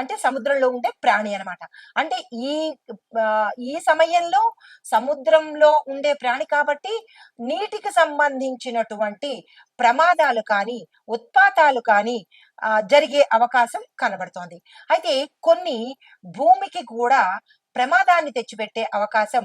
అంటే సముద్రంలో ఉండే ప్రాణి అనమాట. అంటే ఈ ఈ సమయంలో సముద్రంలో ఉండే ప్రాణి కాబట్టి నీటికి సంబంధించినటువంటి ప్రమాదాలు కానీ ఉత్పాతాలు కానీ జరిగే అవకాశం కనబడుతోంది. అయితే కొన్ని భూమికి కూడా ప్రమాదాన్ని తెచ్చిపెట్టే అవకాశం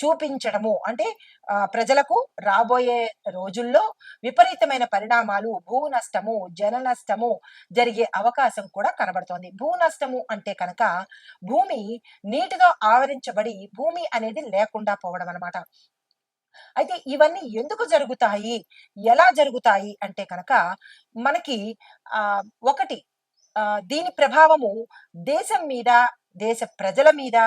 చూపించడము. అంటే ప్రజలకు రాబోయే రోజుల్లో విపరీతమైన పరిణామాలు భూ నష్టము జన నష్టము జరిగే అవకాశం కూడా కనబడుతోంది. భూ నష్టము అంటే కనుక భూమి నీటితో ఆవరించబడి భూమి అనేది లేకుండా పోవడం అన్నమాట. అయితే ఇవన్నీ ఎందుకు జరుగుతాయి? ఎలా జరుగుతాయి? అంటే కనుక మనకి ఆ ఒకటి ఆ దీని ప్రభావము దేశం మీద దేశ ప్రజల మీద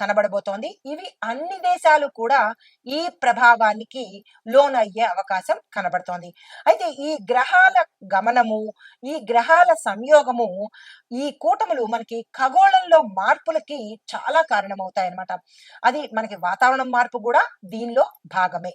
కనబడబోతోంది. ఇవి అన్ని దేశాలు కూడా ఈ ప్రభావానికి లోనయ్యే అవకాశం కనబడుతోంది. అయితే ఈ గ్రహాల గమనము ఈ గ్రహాల సంయోగము ఈ కూటములు మనకి ఖగోళంలో మార్పులకి చాలా కారణమవుతాయి అన్నమాట అది మనకి వాతావరణం మార్పు కూడా దీనిలో భాగమే.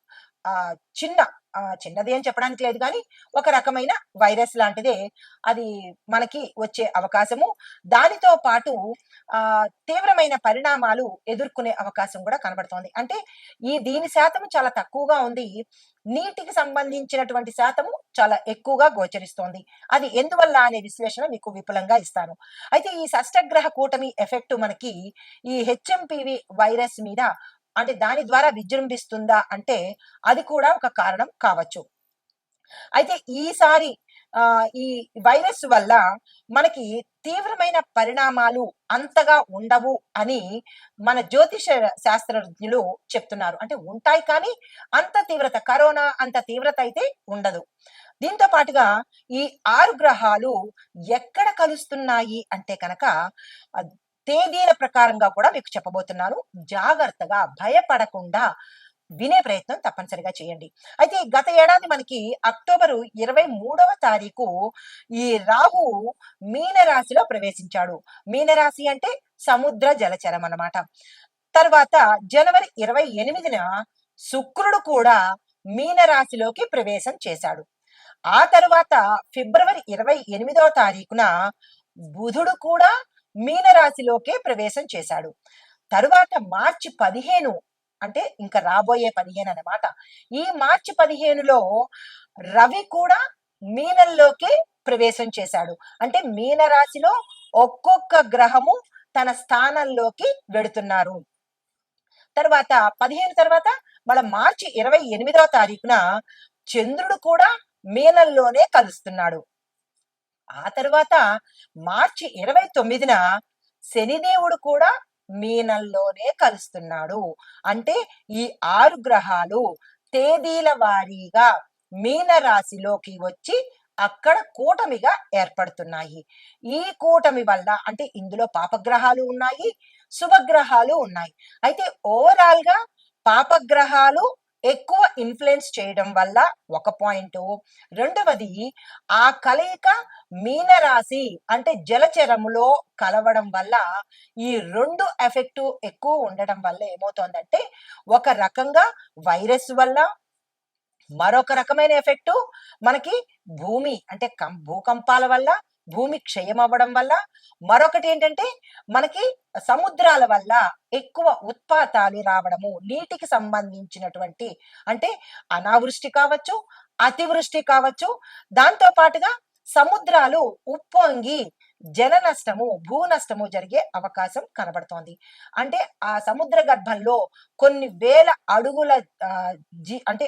ఆ చిన్న ఆ, చిన్నది అని చెప్పడానికి లేదు కానీ ఒక రకమైన వైరస్ లాంటిదే అది మనకి వచ్చే అవకాశము. దానితో పాటు ఆ తీవ్రమైన పరిణామాలు ఎదుర్కొనే అవకాశం కూడా కనబడుతోంది. అంటే ఈ దీని శాతం చాలా తక్కువగా ఉంది. నీటికి సంబంధించినటువంటి శాతము చాలా ఎక్కువగా గోచరిస్తోంది. అది ఎందువల్ల అనే విశ్లేషణ మీకు విపులంగా ఇస్తాను. అయితే ఈ షష్టగ్రహ కూటమి ఎఫెక్ట్ మనకి ఈ హెచ్ఎంపివి వైరస్ మీద అంటే దాని ద్వారా విజృంభిస్తుందా అంటే అది కూడా ఒక కారణం కావచ్చు. అయితే ఈసారి ఆ ఈ వైరస్ వల్ల మనకి తీవ్రమైన పరిణామాలు అంతగా ఉండవు అని మన జ్యోతిష శాస్త్రజ్ఞులు చెప్తున్నారు. అంటే ఉంటాయి కానీ అంత తీవ్రత కరోనా అంత తీవ్రత అయితే ఉండదు. దీంతో పాటుగా ఈ ఆరు గ్రహాలు ఎక్కడ కలుస్తున్నాయి అంటే కనుక తేదీల ప్రకారంగా కూడా మీకు చెప్పబోతున్నాను. జాగ్రత్తగా భయపడకుండా వినే ప్రయత్నం తప్పనిసరిగా చేయండి. అయితే గత ఏడాది మనకి అక్టోబరు ఇరవై మూడవ తారీఖు ఈ రాహు మీనరాశిలో ప్రవేశించాడు. మీనరాశి అంటే సముద్ర జలచరం అన్నమాట. తర్వాత జనవరి ఇరవై ఎనిమిదిన శుక్రుడు కూడా మీనరాశిలోకి ప్రవేశం చేశాడు. ఆ తర్వాత ఫిబ్రవరి ఇరవై ఎనిమిదవ తారీఖున బుధుడు కూడా మీనరాశిలోకే ప్రవేశం చేశాడు. తరువాత మార్చి పదిహేను అంటే ఇంకా రాబోయే పదిహేను అన్నమాట. ఈ మార్చి పదిహేనులో రవి కూడా మీనంలోకి ప్రవేశం చేశాడు. అంటే మీనరాశిలో ఒక్కొక్క గ్రహము తన స్థానంలోకి వెడుతున్నారు. తర్వాత పదిహేను తర్వాత మన మార్చి ఇరవై ఎనిమిదవ తారీఖున చంద్రుడు కూడా మీనంలోనే కలుస్తున్నాడు. ఆ తర్వాత మార్చి ఇరవై తొమ్మిదిన శనిదేవుడు కూడా మీనంలోనే కలుస్తున్నాడు. అంటే ఈ ఆరు గ్రహాలు తేదీల వారీగా మీన రాశిలోకి వచ్చి అక్కడ కూటమిగా ఏర్పడుతున్నాయి. ఈ కూటమి వల్ల అంటే ఇందులో పాపగ్రహాలు ఉన్నాయి శుభగ్రహాలు ఉన్నాయి. అయితే ఓవరాల్గా పాపగ్రహాలు ఎక్కువ ఇన్ఫ్లుయెన్స్ చేయడం వల్ల ఒక పాయింట్ రెండవది ఆ కలయిక మీనరాశి అంటే జలచరములో కలవడం వల్ల ఈ రెండు ఎఫెక్ట్ ఎక్కువ ఉండడం వల్ల ఏమవుతోందంటే ఒక రకంగా వైరస్ వల్ల మరొక రకమైన ఎఫెక్టు మనకి భూమి అంటే కం భూకంపాల వల్ల భూమి క్షయం అవ్వడం వల్ల మరొకటి ఏంటంటే మనకి సముద్రాల వల్ల ఎక్కువ ఉత్పాతాలు రావడము నీటికి సంబంధించినటువంటి అంటే అనావృష్టి కావచ్చు అతివృష్టి కావచ్చు దాంతో పాటుగా సముద్రాలు ఉప్పొంగి జల నష్టము భూ నష్టము జరిగే అవకాశం కనబడుతోంది. అంటే ఆ సముద్ర గర్భంలో కొన్ని వేల అడుగుల జీ అంటే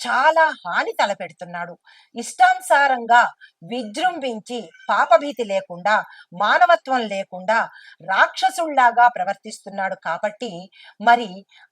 చాలా హాని తలపెడుతున్నాడు. ఇష్టానుసారంగా విజృంభించి పాపభీతి లేకుండా మానవత్వం లేకుండా రాక్షసుల్లాగా ప్రవర్తిస్తున్నాడు కాబట్టి మరి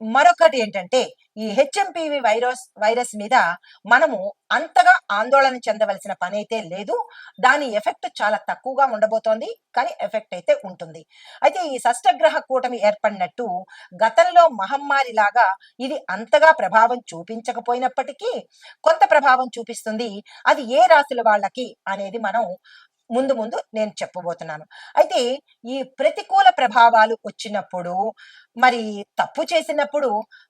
మరొకటి ఏంటంటే ఈ హెచ్ఎంపివి వైరస్ వైరస్ మీద మనము అంతగా ఆందోళన చెందవలసిన పని అయితే లేదు. దాని ఎఫెక్ట్ చాలా తక్కువగా ఉండబోతోంది కానీ ఎఫెక్ట్ అయితే ఉంటుంది. అయితే ఈ షష్టగ్రహ కూటమి ఏర్పడినట్టు గతంలో మహమ్మారి లాగా ఇది అంతగా ప్రభావం చూపించకపోయినప్పటికీ కొంత ప్రభావం చూపిస్తుంది. అది ఏ రాశుల వాళ్ళకి అనేది మనం ముందు ముందు నేను చెప్పబోతున్నాను. అయితే ఈ ప్రతికూల ప్రభావాలు వచ్చినప్పుడు మరి తప్పు చేసినప్పుడు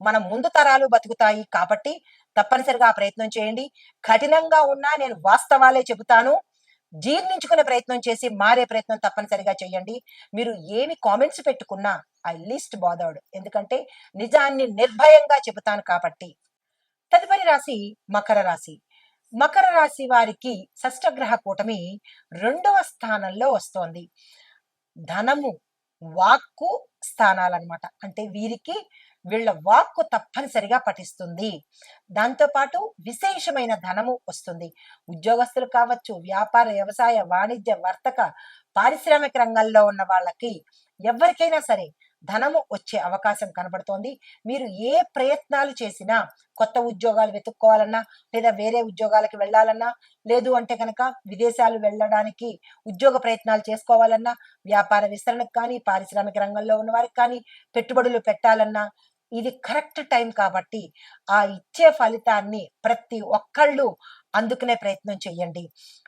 మన ముందు తరాలు బతుకుతాయి కాబట్టి తప్పనిసరిగా ఆ ప్రయత్నం చేయండి. కఠినంగా ఉన్నా నేను వాస్తవాలే చెబుతాను. జీర్ణించుకునే ప్రయత్నం చేసి మారే ప్రయత్నం తప్పనిసరిగా చేయండి. మీరు ఏమి కామెంట్స్ పెట్టుకున్నా ఐ లీస్ట్ బాదర్డ్ ఎందుకంటే నిజాన్ని నిర్భయంగా చెబుతాను కాబట్టి. తదుపరి రాశి మకర రాశి. మకర రాశి వారికి షష్టగ్రహ కూటమి రెండవ స్థానంలో వస్తోంది. ధనము వాక్కు స్థానాలన్నమాట. అంటే వీరికి వీళ్ళ వాక్కు తప్పనిసరిగా పఠిస్తుంది. దాంతో పాటు విశేషమైన ధనము వస్తుంది. ఉద్యోగస్తులు కావచ్చు వ్యాపార వ్యవసాయ వాణిజ్య వర్తక పారిశ్రామిక రంగంలో ఉన్న వాళ్ళకి ఎవరికైనా సరే ధనము వచ్చే అవకాశం కనబడుతోంది. మీరు ఏ ప్రయత్నాలు చేసినా కొత్త ఉద్యోగాలు వెతుక్కోవాలన్నా లేదా వేరే ఉద్యోగాలకు వెళ్ళాలన్నా లేదు అంటే కనుక విదేశాలు వెళ్ళడానికి ఉద్యోగ ప్రయత్నాలు చేసుకోవాలన్నా వ్యాపార విస్తరణకు కానీ పారిశ్రామిక రంగంలో ఉన్న వారికి కానీ పెట్టుబడులు పెట్టాలన్నా ఇది కరెక్ట్ టైం కాబట్టి ఆ ఇచ్చే ఫలితాన్ని ప్రతి ఒక్కళ్ళు అందుకునే ప్రయత్నం చేయండి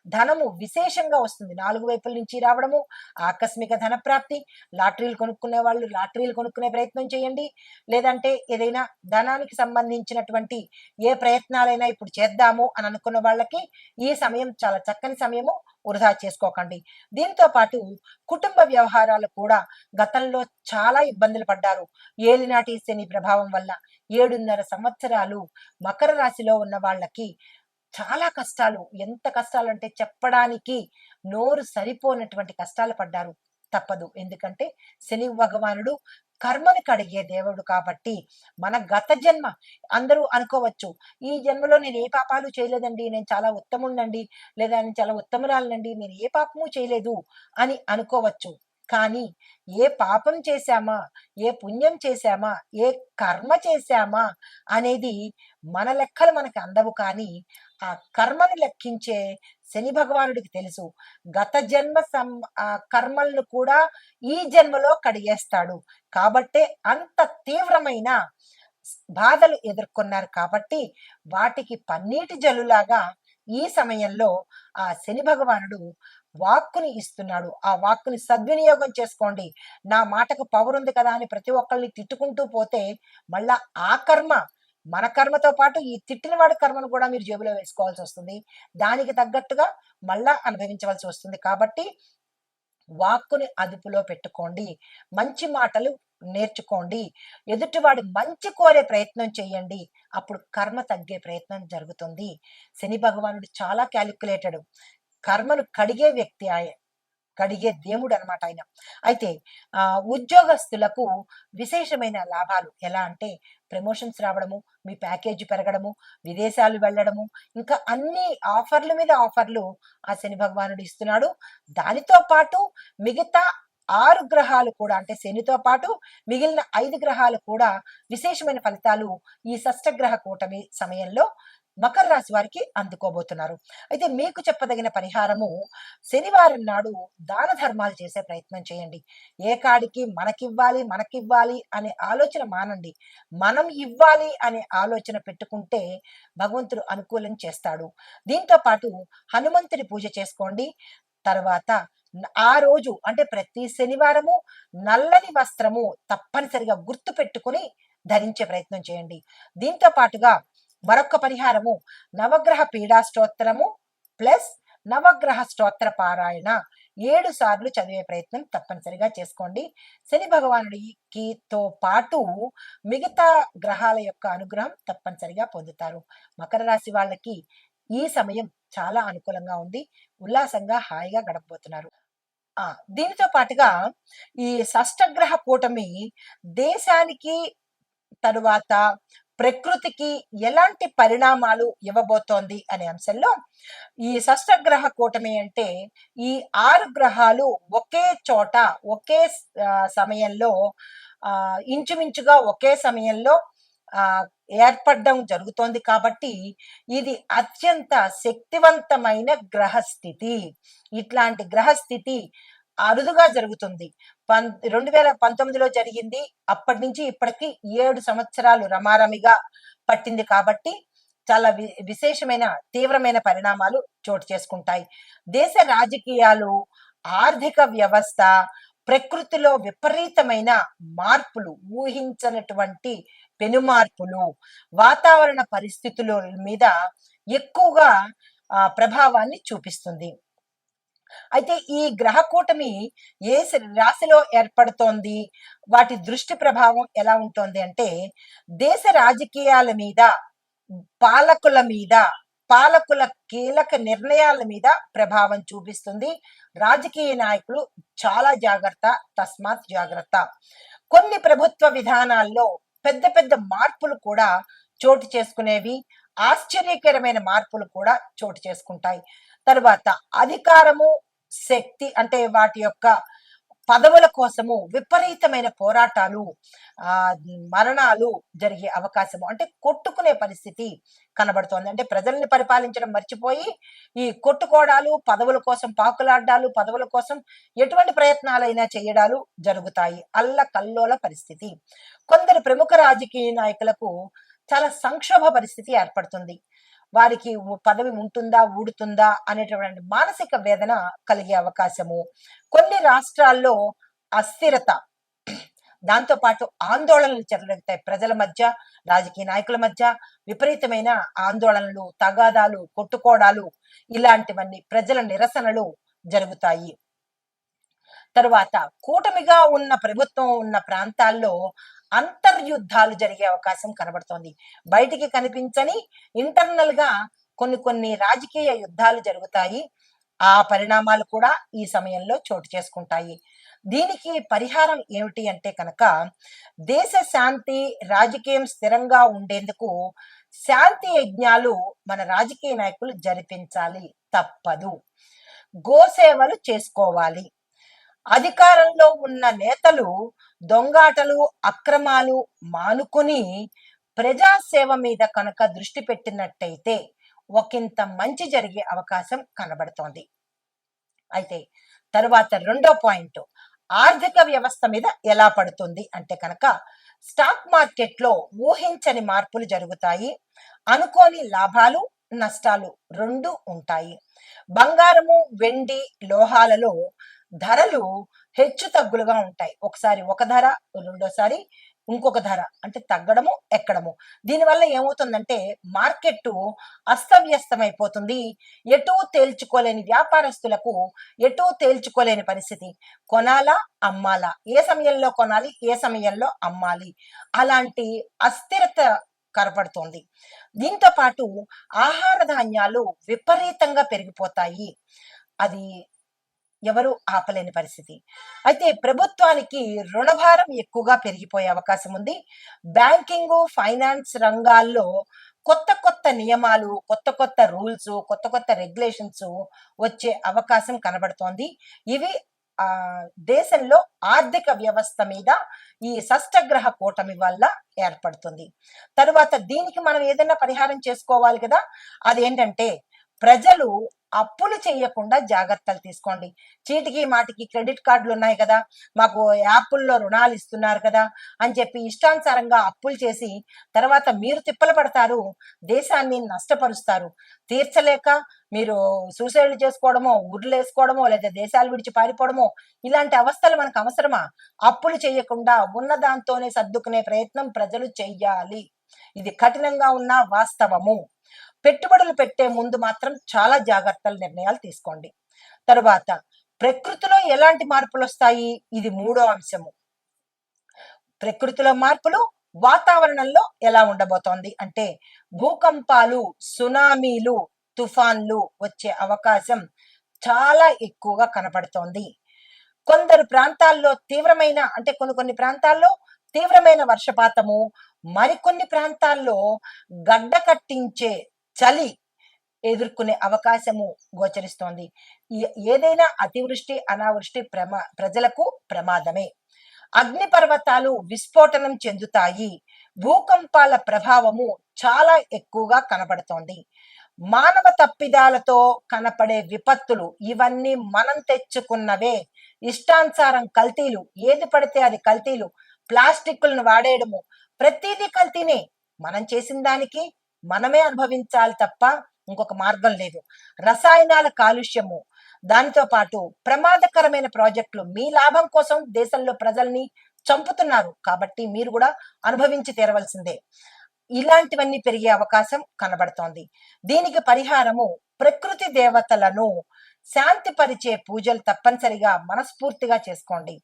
ధనము విశేషంగా వస్తుంది. నాలుగు వైపుల నుంచి రావడము ఆకస్మిక ధన ప్రాప్తి లాటరీలు కొనుక్కునే వాళ్ళు లాటరీలు కొనుక్కునే ప్రయత్నం చేయండి లేదంటే ఏదైనా ధనానికి సంబంధించినటువంటి ఏ ప్రయత్నాలైనా ఇప్పుడు చేద్దాము అని అనుకున్న వాళ్ళకి ఈ సమయం చాలా చక్కని సమయము వృధా చేసుకోకండి. దీంతో పాటు కుటుంబ వ్యవహారాలు కూడా గతంలో చాలా ఇబ్బందులు పడ్డారు. ఏలినాటి శని ప్రభావం వల్ల ఏడున్నర సంవత్సరాలు మకర రాశిలో ఉన్న వాళ్ళకి చాలా కష్టాలు. ఎంత కష్టాలు అంటే చెప్పడానికి నోరు సరిపోనటువంటి కష్టాలు పడ్డారు. తప్పదు. ఎందుకంటే శని భగవానుడు కర్మను కడిగే దేవుడు కాబట్టి మన గత జన్మ అందరూ అనుకోవచ్చు. ఈ జన్మలో నేను ఏ పాపాలు చేయలేదండి నేను చాలా ఉత్తముండండి లేదా నేను చాలా ఉత్తమురాలనండి నేను ఏ పాపము చేయలేదు అని అనుకోవచ్చు. కానీ ఏ పాపం చేశామా? ఏ పుణ్యం చేశామా? ఏ కర్మ చేశామా? అనేది మన లెక్కలు మనకు అందవు కానీ ఆ కర్మను లెక్కించే శని భగవానుడికి తెలుసు. గత జన్మ సం ఆ కర్మలను కూడా ఈ జన్మలో కడిగేస్తాడు. కాబట్టే అంత తీవ్రమైన బాధలు ఎదుర్కొన్నారు కాబట్టి వాటికి పన్నీటి జల్లులాగా ఈ సమయంలో ఆ శని భగవానుడు వాక్కుని ఇస్తున్నాడు. ఆ వాక్కుని సద్వినియోగం చేసుకోండి. నా మాటకు పవర్ ఉంది కదా అని ప్రతి ఒక్కరిని తిట్టుకుంటూ పోతే మళ్ళా ఆ కర్మ మన కర్మతో పాటు ఈ తిట్టిన వాడి కర్మను కూడా మీరు జేబులో వేసుకోవాల్సి వస్తుంది. దానికి తగ్గట్టుగా మళ్ళా అనుభవించవలసి వస్తుంది. కాబట్టి వాక్కుని అదుపులో పెట్టుకోండి. మంచి మాటలు నేర్చుకోండి. ఎదుటివాడి మంచి కోరే ప్రయత్నం చేయండి. అప్పుడు కర్మ తగ్గే ప్రయత్నం జరుగుతుంది. శని భగవానుడు చాలా క్యాలిక్యులేటెడ్ కర్మను కడిగే వ్యక్తి ఆయన కడిగే దేవుడు అనమాట ఆయన. అయితే ఆ ఉద్యోగస్తులకు విశేషమైన లాభాలు ఎలా అంటే ప్రమోషన్స్ రావడము మీ ప్యాకేజీ పెరగడము విదేశాలు వెళ్ళడము ఇంకా అన్ని ఆఫర్ల మీద ఆఫర్లు ఆ శని భగవానుడు ఇస్తున్నాడు. దానితో పాటు మిగతా ఆరు గ్రహాలు కూడా అంటే శనితో పాటు మిగిలిన ఐదు గ్రహాలు కూడా విశేషమైన ఫలితాలు ఈ షష్టగ్రహ కూటమి సమయంలో మకర రాశి వారికి అందుకోబోతున్నారు. అయితే మీకు చెప్పదగిన పరిహారము శనివారం నాడు దాన ధర్మాలు చేసే ప్రయత్నం చేయండి. ఏ కాడికి మనకివ్వాలి మనకివ్వాలి అనే ఆలోచన మానండి. మనం ఇవ్వాలి అనే ఆలోచన పెట్టుకుంటే భగవంతుడు అనుకూలం చేస్తాడు. దీంతో పాటు హనుమంతుడి పూజ చేసుకోండి. తర్వాత ఆ రోజు అంటే ప్రతి శనివారము నల్లని వస్త్రము తప్పనిసరిగా గుర్తు పెట్టుకుని ధరించే ప్రయత్నం చేయండి. దీంతో పాటుగా మరొక పరిహారము నవగ్రహ పీడా స్తోత్రము ప్లస్ నవగ్రహ స్తోత్ర పారాయణ. ఏడు సార్లు చదివే ప్రయత్నం తప్పనిసరిగా చేసుకోండి. శని భగవానుడికి తో పాటు మిగతా గ్రహాల యొక్క అనుగ్రహం తప్పనిసరిగా పొందుతారు. మకర రాశి వాళ్ళకి ఈ సమయం చాలా అనుకూలంగా ఉంది. ఉల్లాసంగా హాయిగా గడపబోతున్నారు. ఆ దీనితో పాటుగా ఈ షష్టగ్రహ కూటమి దేశానికి తరువాత ప్రకృతికి ఎలాంటి పరిణామాలు ఇవ్వబోతోంది అనే అంశంలో ఈ షష్టగ్రహ కూటమి అంటే ఈ ఆరు గ్రహాలు ఒకే చోట ఒకే సమయంలో ఆ ఇంచుమించుగా ఒకే సమయంలో ఆ ఏర్పడడం జరుగుతోంది కాబట్టి ఇది అత్యంత శక్తివంతమైన గ్రహస్థితి. ఇట్లాంటి గ్రహస్థితి అరుదుగా జరుగుతుంది. పం రెండు వేల పంతొమ్మిదిలో జరిగింది. అప్పటి నుంచి ఇప్పటికి ఏడు సంవత్సరాలు రమారమిగా పట్టింది కాబట్టి చాలా విశేషమైన తీవ్రమైన పరిణామాలు చోటు చేసుకుంటాయి. దేశ రాజకీయాలు ఆర్థిక వ్యవస్థ ప్రకృతిలో విపరీతమైన మార్పులు ఊహించనటువంటి పెనుమార్పులు వాతావరణ పరిస్థితుల మీద ఎక్కువగా ప్రభావాన్ని చూపిస్తుంది. అయితే ఈ గ్రహ కూటమి ఏ రాశిలో ఏర్పడుతోంది? వాటి దృష్టి ప్రభావం ఎలా ఉంటుంది అంటే దేశ రాజకీయాల మీద పాలకుల మీద పాలకుల కీలక నిర్ణయాల మీద ప్రభావం చూపిస్తుంది. రాజకీయ నాయకులు చాలా జాగ్రత్త తస్మాత్ జాగ్రత్త. కొన్ని ప్రభుత్వ విధానాల్లో పెద్ద పెద్ద మార్పులు కూడా చోటు చేసుకునేవి ఆశ్చర్యకరమైన మార్పులు కూడా చోటు చేసుకుంటాయి. తర్వాత అధికారము శక్తి అంటే వాటి యొక్క పదవుల కోసము విపరీతమైన పోరాటాలు ఆ మరణాలు జరిగే అవకాశము అంటే కొట్టుకునే పరిస్థితి కనబడుతోంది. అంటే ప్రజల్ని పరిపాలించడం మర్చిపోయి ఈ కొట్టుకోవడాలు పదవుల కోసం పాకులాడ్డాలు పదవుల కోసం ఎటువంటి ప్రయత్నాలైనా చేయడాలు జరుగుతాయి. అల్ల కల్లోల పరిస్థితి. కొందరు ప్రముఖ రాజకీయ నాయకులకు చాలా సంక్షోభ పరిస్థితి ఏర్పడుతుంది. వారికి పదవి ఉంటుందా ఊడుతుందా అనేటువంటి మానసిక వేదన కలిగే అవకాశము. కొన్ని రాష్ట్రాల్లో అస్థిరత. దాంతో పాటు ఆందోళనలు జరుగుతాయి ప్రజల మధ్య రాజకీయ నాయకుల మధ్య విపరీతమైన ఆందోళనలు తగాదాలు కొట్టుకోవడాలు ఇలాంటివన్నీ ప్రజల నిరసనలు జరుగుతాయి. తరువాత కూటమిగా ఉన్న ప్రభుత్వం ఉన్న ప్రాంతాల్లో అంతర్యుద్ధాలు జరిగే అవకాశం కనబడుతోంది. బయటికి కనిపించని ఇంటర్నల్గా కొన్ని కొన్ని రాజకీయ యుద్ధాలు జరుగుతాయి. ఆ పరిణామాలు కూడా ఈ సమయంలో చోటు చేసుకుంటాయి. దీనికి పరిహారం ఏమిటి అంటే కనుక దేశ శాంతి రాజకీయం స్థిరంగా ఉండేందుకు శాంతి యజ్ఞాలు మన రాజకీయ నాయకులు జరిపించాలి. తప్పదు. గోసేవలు చేసుకోవాలి. అధికారంలో ఉన్న నేతలు దొంగాటలు అక్రమాలు మానుకుని ప్రజాసేవ మీద కనుక దృష్టి పెట్టినట్టయితే ఒకంత మంచి జరిగే అవకాశం కనబడుతోంది. అయితే తరువాత రెండో పాయింట్ ఆర్థిక వ్యవస్థ మీద ఎలా పడుతుంది అంటే కనుక స్టాక్ మార్కెట్లో ఊహించని మార్పులు జరుగుతాయి అనుకోని లాభాలు నష్టాలు రెండు ఉంటాయి. బంగారము వెండి లోహాలలో ధరలు హెచ్చు తగ్గులుగా ఉంటాయి. ఒకసారి ఒక ధర రెండోసారి ఇంకొక ధర. అంటే తగ్గడము ఎక్కడము. దీనివల్ల ఏమవుతుందంటే మార్కెట్ అస్తవ్యస్తమైపోతుంది. ఎటూ తేల్చుకోలేని వ్యాపారస్తులకు ఎటూ తేల్చుకోలేని పరిస్థితి. కొనాలా అమ్మాలా? ఏ సమయంలో కొనాలి ఏ సమయంలో అమ్మాలి? అలాంటి అస్థిరత కనపడుతోంది. దీంతో పాటు ఆహార ధాన్యాలు విపరీతంగా పెరిగిపోతాయి. అది ఎవరు ఆపలేని పరిస్థితి. అయితే ప్రభుత్వానికి రుణభారం ఎక్కువగా పెరిగిపోయే అవకాశం ఉంది. బ్యాంకింగ్ ఫైనాన్స్ రంగాల్లో కొత్త కొత్త నియమాలు కొత్త కొత్త రూల్స్ కొత్త కొత్త రెగ్యులేషన్స్ వచ్చే అవకాశం కనబడుతోంది. ఇవి ఆ దేశంలో ఆర్థిక వ్యవస్థ మీద ఈ షష్టగ్రహ కూటమి వల్ల ఏర్పడుతుంది. తరువాత దీనికి మనం ఏదైనా పరిహారం చేసుకోవాలి కదా? అదేంటంటే ప్రజలు అప్పులు చేయకుండా జాగ్రత్తలు తీసుకోండి. చీటికి మాటికి క్రెడిట్ కార్డులు ఉన్నాయి కదా మాకు యాప్ల్లో రుణాలు ఇస్తున్నారు కదా అని చెప్పి ఇష్టానుసారంగా అప్పులు చేసి తర్వాత మీరు తిప్పలు పడతారు దేశాన్ని నష్టపరుస్తారు. తీర్చలేక మీరు సూసైడ్ చేసుకోవడమో ఉర్లు వేసుకోవడమో లేదా దేశాలు విడిచి పారిపోవడమో ఇలాంటి అవస్థలు మనకు అవసరమా? అప్పులు చేయకుండా ఉన్న దాంతోనే సర్దుకునే ప్రయత్నం ప్రజలు చెయ్యాలి. ఇది కఠినంగా ఉన్న వాస్తవము. పెట్టుబడులు పెట్టే ముందు మాత్రం చాలా జాగ్రత్తల నిర్ణయాలు తీసుకోండి. తరువాత ప్రకృతిలో ఎలాంటి మార్పులు వస్తాయి? ఇది మూడో అంశము. ప్రకృతిలో మార్పులు వాతావరణంలో ఎలా ఉండబోతోంది? అంటే భూకంపాలు సునామీలు తుఫాన్లు వచ్చే అవకాశం చాలా ఎక్కువగా కనపడుతోంది కొందరు ప్రాంతాల్లో తీవ్రమైన అంటే కొన్ని కొన్ని ప్రాంతాల్లో తీవ్రమైన వర్షపాతము మరికొన్ని ప్రాంతాల్లో గడ్డ కట్టించే చలి ఎదుర్కొనే అవకాశము గోచరిస్తోంది. ఏదైనా అతివృష్టి అనావృష్టి ప్రమా ప్రజలకు ప్రమాదమే. అగ్ని పర్వతాలు విస్ఫోటనం చెందుతాయి. భూకంపాల ప్రభావము చాలా ఎక్కువగా కనబడుతోంది. మానవ తప్పిదాలతో కనపడే విపత్తులు ఇవన్నీ మనం తెచ్చుకున్నవే. ఇష్టానుసారం కల్తీలు ఏది పడితే అది కల్తీలు. ప్లాస్టిక్లను వాడేయడము ప్రతిదీ కల్తీనే. మనం చేసిన దానికి మనమే అనుభవించాలి తప్ప ఇంకొక మార్గం లేదు. రసాయనాల కాలుష్యము దానితో పాటు ప్రమాదకరమైన ప్రాజెక్టులు మీ లాభం కోసం దేశంలో ప్రజల్ని చంపుతున్నారు. కాబట్టి మీరు కూడా అనుభవించి తీరవలసిందే. ఇలాంటివన్నీ పెరిగే అవకాశం కనబడుతోంది. దీనికి పరిహారము ప్రకృతి దేవతలను శాంతిపరిచే పూజలు తప్పనిసరిగా మనస్ఫూర్తిగా చేసుకోండి.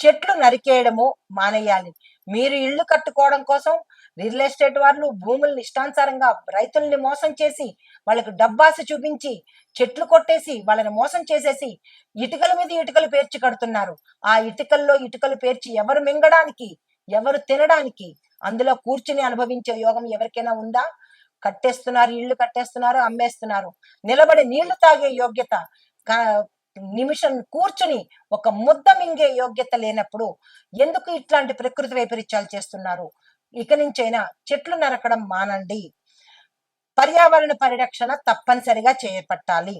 చెట్లు నరికేయడము మానేయాలి. మీరు ఇళ్ళు కట్టుకోవడం కోసం రియల్ ఎస్టేట్ వాళ్ళు భూముల్ని ఇష్టానుసారంగా రైతుల్ని మోసం చేసి వాళ్ళకు డబ్బాసు చూపించి చెట్లు కొట్టేసి వాళ్ళని మోసం చేసేసి ఇటుకల మీద ఇటుకలు పేర్చి కడుతున్నారు. ఆ ఇటుకల్లో ఇటుకలు పేర్చి ఎవరు మింగడానికి ఎవరు తినడానికి అందులో కూర్చుని అనుభవించే యోగం ఎవరికైనా ఉందా? కట్టేస్తున్నారు ఇళ్ళు కట్టేస్తున్నారు అమ్మేస్తున్నారు. నిలబడి నీళ్ళు తాగే యోగ్యత నిమిషం కూర్చుని ఒక ముద్ద మింగే యోగ్యత లేనప్పుడు ఎందుకు ఇట్లాంటి ప్రకృతి వైపరీత్యాలు చేస్తున్నారు? ఇక నుంచైనా చెట్లు నరకడం మానండి. పర్యావరణ పరిరక్షణ తప్పనిసరిగా చేపట్టాలి.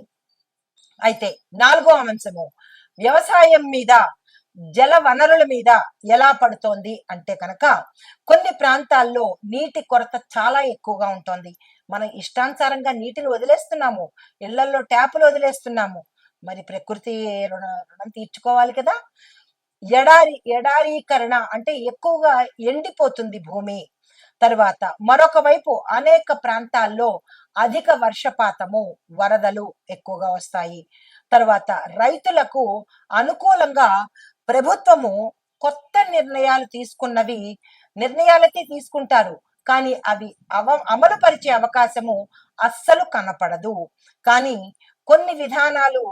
అయితే నాలుగో అంశము వ్యవసాయం మీద జల వనరుల మీద ఎలా పడుతోంది అంటే కనుక కొన్ని ప్రాంతాల్లో నీటి కొరత చాలా ఎక్కువగా ఉంటుంది. మనం ఇష్టానుసారంగా నీటిని వదిలేస్తున్నాము ఇళ్ళలో ట్యాపులు వదిలేస్తున్నాము. మరి ప్రకృతి రుణ రుణం తీర్చుకోవాలి కదా. ఎడారి ఎడారీకరణ అంటే ఎక్కువగా ఎండిపోతుంది భూమి. తర్వాత మరొక వైపు అనేక ప్రాంతాల్లో అధిక వర్షపాతము వరదలు ఎక్కువగా వస్తాయి. తర్వాత రైతులకు అనుకూలంగా ప్రభుత్వము కొత్త నిర్ణయాలు తీసుకున్నవి నిర్ణయాలకే తీసుకుంటారు. కానీ అవి అవ అమలు పరిచే అవకాశము అస్సలు కనపడదు. కానీ కొన్ని విధానాలు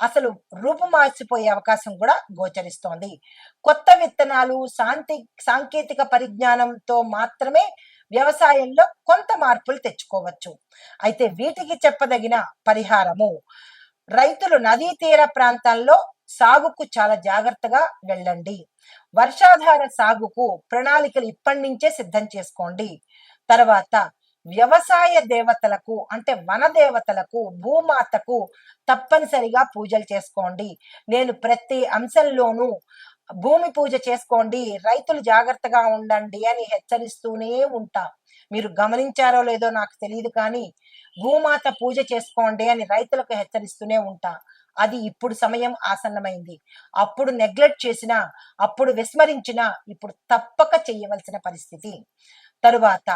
అసలు రూపు మార్చిపోయే అవకాశం కూడా గోచరిస్తోంది. కొత్త విత్తనాలు శాంతి సాంకేతిక పరిజ్ఞానంతో మాత్రమే వ్యవసాయంలో కొంత మార్పులు తెచ్చుకోవచ్చు. అయితే వీటికి చెప్పదగిన పరిహారము రైతులు నదీ తీర ప్రాంతాల్లో సాగుకు చాలా జాగ్రత్తగా వెళ్ళండి. వర్షాధార సాగుకు ప్రణాళికలు ఇప్పటి నుంచే సిద్ధం చేసుకోండి. తర్వాత వ్యవసాయ దేవతలకు అంటే వన దేవతలకు భూమాతకు తప్పనిసరిగా పూజలు చేసుకోండి. నేను ప్రతి అంశంలోనూ భూమి పూజ చేసుకోండి రైతులు జాగ్రత్తగా ఉండండి అని హెచ్చరిస్తూనే ఉంటా. మీరు గమనించారో లేదో నాకు తెలియదు కానీ భూమాత పూజ చేసుకోండి అని రైతులకు హెచ్చరిస్తూనే ఉంటా. అది ఇప్పుడు సమయం ఆసన్నమైంది. అప్పుడు నెగ్లెక్ట్ చేసిన అప్పుడు విస్మరించిన ఇప్పుడు తప్పక చేయవలసిన పరిస్థితి. తరువాత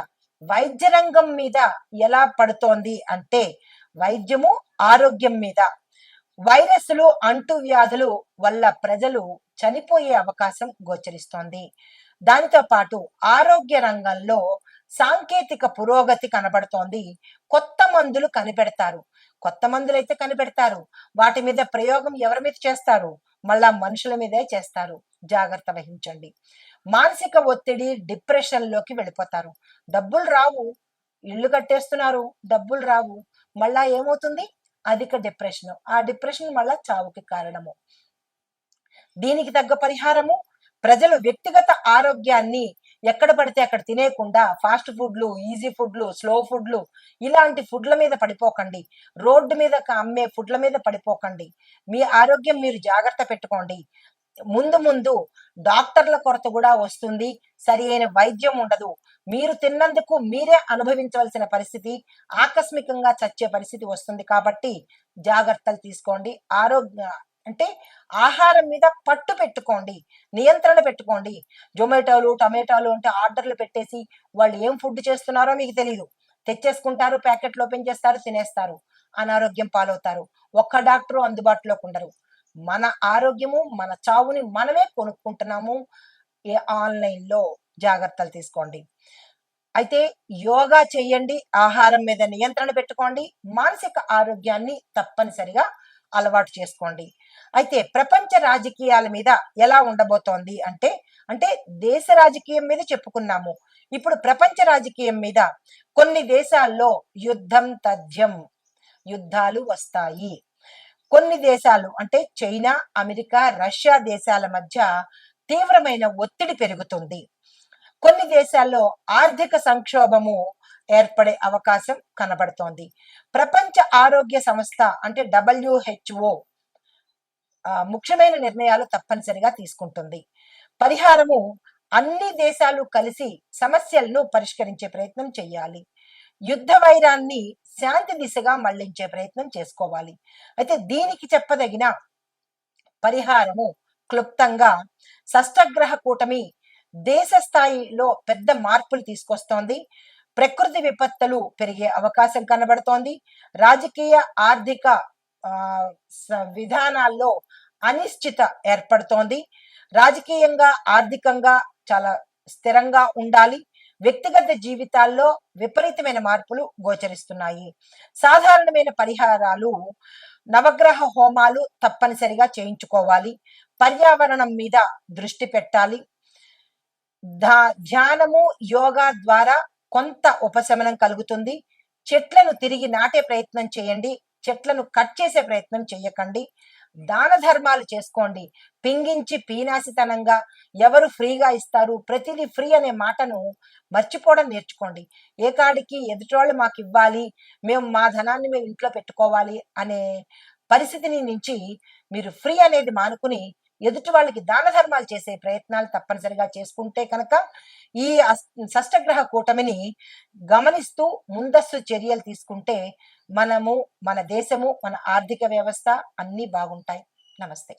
వైద్య రంగం మీద ఎలా పడుతోంది అంటే వైద్యము ఆరోగ్యం మీద. వైరస్లు అంటువ్యాధులు వల్ల ప్రజలు చనిపోయే అవకాశం గోచరిస్తోంది. దానితో పాటు ఆరోగ్య రంగంలో సాంకేతిక పురోగతి కనబడుతోంది. కొత్త మందులు కనిపెడతారు. కొత్త మందులు అయితే కనిపెడతారు. వాటి మీద ప్రయోగం ఎవరి మీద చేస్తారు? మళ్ళా మనుషుల మీదే చేస్తారు. జాగ్రత్త వహించండి. మానసిక ఒత్తిడి డిప్రెషన్లోకి వెళ్ళిపోతారు. డబ్బులు రావు. ఇల్లు కట్టేస్తున్నారు. డబ్బులు రావు. మళ్ళా ఏమవుతుంది? అధిక డిప్రెషన్. ఆ డిప్రెషన్ మళ్ళా చావుకి కారణము. దీనికి తగ్గ పరిహారము? ప్రజలు వ్యక్తిగత ఆరోగ్యాన్ని ఎక్కడ పడితే అక్కడ తినేయకుండా ఫాస్ట్ ఫుడ్లు ఈజీ ఫుడ్లు స్లో ఫుడ్లు ఇలాంటి ఫుడ్ల మీద పడిపోకండి. రోడ్డు మీద అమ్మే ఫుడ్ల మీద పడిపోకండి. మీ ఆరోగ్యం మీరు జాగ్రత్త పెట్టుకోండి. ముందు ముందు డాక్టర్ల కొరత కూడా వస్తుంది. సరి అయిన వైద్యం ఉండదు. మీరు తిన్నందుకు మీరే అనుభవించవలసిన పరిస్థితి ఆకస్మికంగా చచ్చే పరిస్థితి వస్తుంది. కాబట్టి జాగ్రత్తలు తీసుకోండి. ఆరోగ్య అంటే ఆహారం మీద పట్టు పెట్టుకోండి. నియంత్రణ పెట్టుకోండి. జొమాటోలు టమాటోలు అంటే ఆర్డర్లు పెట్టేసి వాళ్ళు ఏం ఫుడ్ చేస్తున్నారో మీకు తెలియదు తెచ్చేసుకుంటారు ప్యాకెట్లు ఓపెన్ చేస్తారు తినేస్తారు. అనారోగ్యం పాలవుతారు. ఒక్క డాక్టరు అందుబాటులోకి ఉండరు. మన ఆరోగ్యము మన చావుని మనమే కొనుక్కుంటున్నాము. ఏ ఆన్లైన్లో జాగ్రత్తలు తీసుకోండి. అయితే యోగా చేయండి ఆహారం మీద నియంత్రణ పెట్టుకోండి మానసిక ఆరోగ్యాన్ని తప్పనిసరిగా అలవాటు చేసుకోండి. అయితే ప్రపంచ రాజకీయాల మీద ఎలా ఉండబోతోంది అంటే అంటే దేశ రాజకీయం మీద చెప్పుకున్నాము. ఇప్పుడు ప్రపంచ రాజకీయం మీద కొన్ని దేశాల్లో యుద్ధం తథ్యం యుద్ధాలు వస్తాయి. కొన్ని దేశాలు అంటే చైనా అమెరికా రష్యా దేశాల మధ్య తీవ్రమైన ఒత్తిడి పెరుగుతుంది. కొన్ని దేశాల్లో ఆర్థిక సంక్షోభము ఏర్పడే అవకాశం కనబడుతోంది. ప్రపంచ ఆరోగ్య సంస్థ అంటే డబ్ల్యూహెచ్ఓ ముఖ్యమైన నిర్ణయాలు తప్పనిసరిగా తీసుకుంటుంది. పరిహారము అన్ని దేశాలు కలిసి సమస్యలను పరిష్కరించే ప్రయత్నం చేయాలి. యుద్ధ వైరాన్ని శాంతి దిశగా మళ్ళించే ప్రయత్నం చేసుకోవాలి. అయితే దీనికి చెప్పదగిన పరిహారము క్లుప్తంగా షష్టగ్రహ కూటమి దేశ స్థాయిలో పెద్ద మార్పులు తీసుకొస్తోంది. ప్రకృతి విపత్తులు పెరిగే అవకాశం కనబడుతోంది. రాజకీయ ఆర్థిక విధానాల్లో అనిశ్చిత ఏర్పడుతోంది. రాజకీయంగా ఆర్థికంగా చాలా స్థిరంగా ఉండాలి. వ్యక్తిగత జీవితాల్లో విపరీతమైన మార్పులు గోచరిస్తున్నాయి. సాధారణమైన పరిహారాలు నవగ్రహ హోమాలు తప్పనిసరిగా చేయించుకోవాలి. పర్యావరణం మీద దృష్టి పెట్టాలి. ధ్యానము యోగా ద్వారా కొంత ఉపశమనం కలుగుతుంది. చెట్లను తిరిగి నాటే ప్రయత్నం చేయండి. చెట్లను కట్ చేసే ప్రయత్నం చేయకండి. దాన ధర్మాలు చేసుకోండి. పింగించి పీనాసితనంగా ఎవరు ఫ్రీగా ఇస్తారు? ప్రతిదీ ఫ్రీ అనే మాటను మర్చిపోవడం నేర్చుకోండి. ఏ కాడికి ఎదుటోళ్ళు మాకు ఇవ్వాలి. మేము మా ధనాన్ని మేము ఇంట్లో పెట్టుకోవాలి అనే పరిస్థితిని నుంచి మీరు ఫ్రీ అనేది మానుకుని ఎదుటి వాళ్ళకి దాన ధర్మాలు చేసే ప్రయత్నాలు తప్పనిసరిగా చేసుకుంటే కనుక ఈ షష్టగ్రహ కూటమిని గమనిస్తూ ముందస్తు చర్యలు తీసుకుంటే మనము మన దేశము మన ఆర్థిక వ్యవస్థ అన్నీ బాగుంటాయి. నమస్తే.